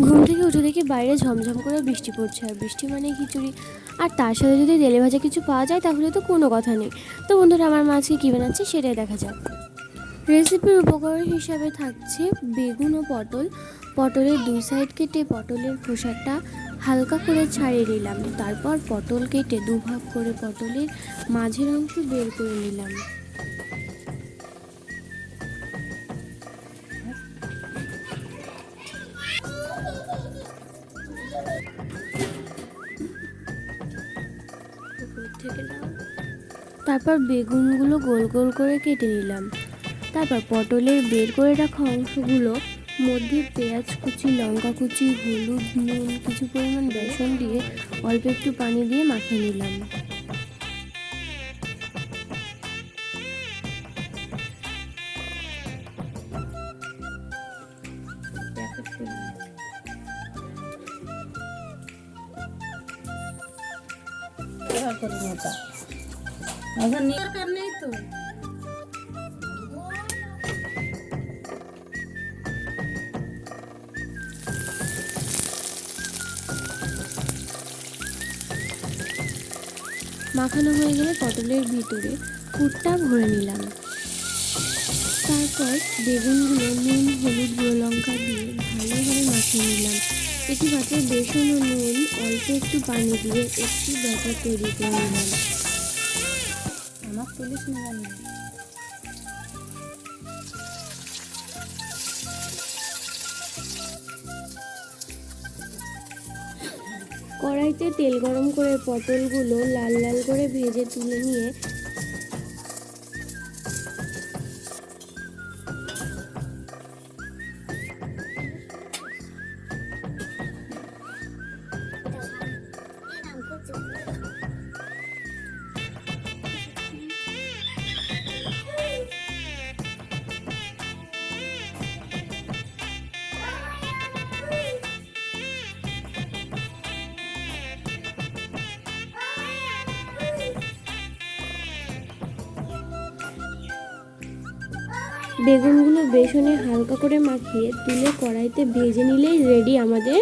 ঘুম থেকে উঠে দেখি বাইরে ঝমঝম করে বৃষ্টি পড়ছে। আর বৃষ্টি মানে খিচুড়ি। আর তার সাথে যদি তেলে ভাজা কিছু পাওয়া যায়, তাহলে তো কোনো কথা নেই। তো বন্ধুরা, আমার মা আজকে কী বানাচ্ছে সেটাই দেখা যাক। রেসিপির উপকরণ হিসাবে থাকছে বেগুন ও পটল। পটলের দুই সাইড কেটে পটলের খোসাটা হালকা করে ছাড়িয়ে নিলাম। তারপর পটল কেটে দুভাগ করে পটলের মাঝের অংশ বের করে নিলাম। তারপর বেগুনগুলো গোল গোল করে কেটে নিলাম। তারপর পটলের বের করে রাখা অংশগুলো মধ্যে পেঁয়াজ কুচি, লঙ্কা কুচি, হলুদ, নুন, কিছু পরিমাণ বেসন দিয়ে অল্প একটু পানি দিয়ে মাখিয়ে নিলাম। তো। মাখানো হয়ে গেলে পটলের ভিতরে পুরটা ভরে নিলাম। তারপর বেগুনগুলো নুন, হলুদ গুঁড়ো লঙ্কা দিয়ে ভালোভাবে মাখিয়ে নিলাম। এটি পাত্রে বেসন ও নুন অল্প একটু পানি দিয়ে একটি ব্যাটার তৈরি করে নিলাম আমার তুলিস না জানি কড়াইতে তেল গরম করে পটলগুলো লাল লাল করে ভেজে তুলে নিয়ে বেগুনগুলো বেসনে হালকা করে মাখিয়ে তুলে কড়াইতে ভেজে নিলেই রেডি আমাদের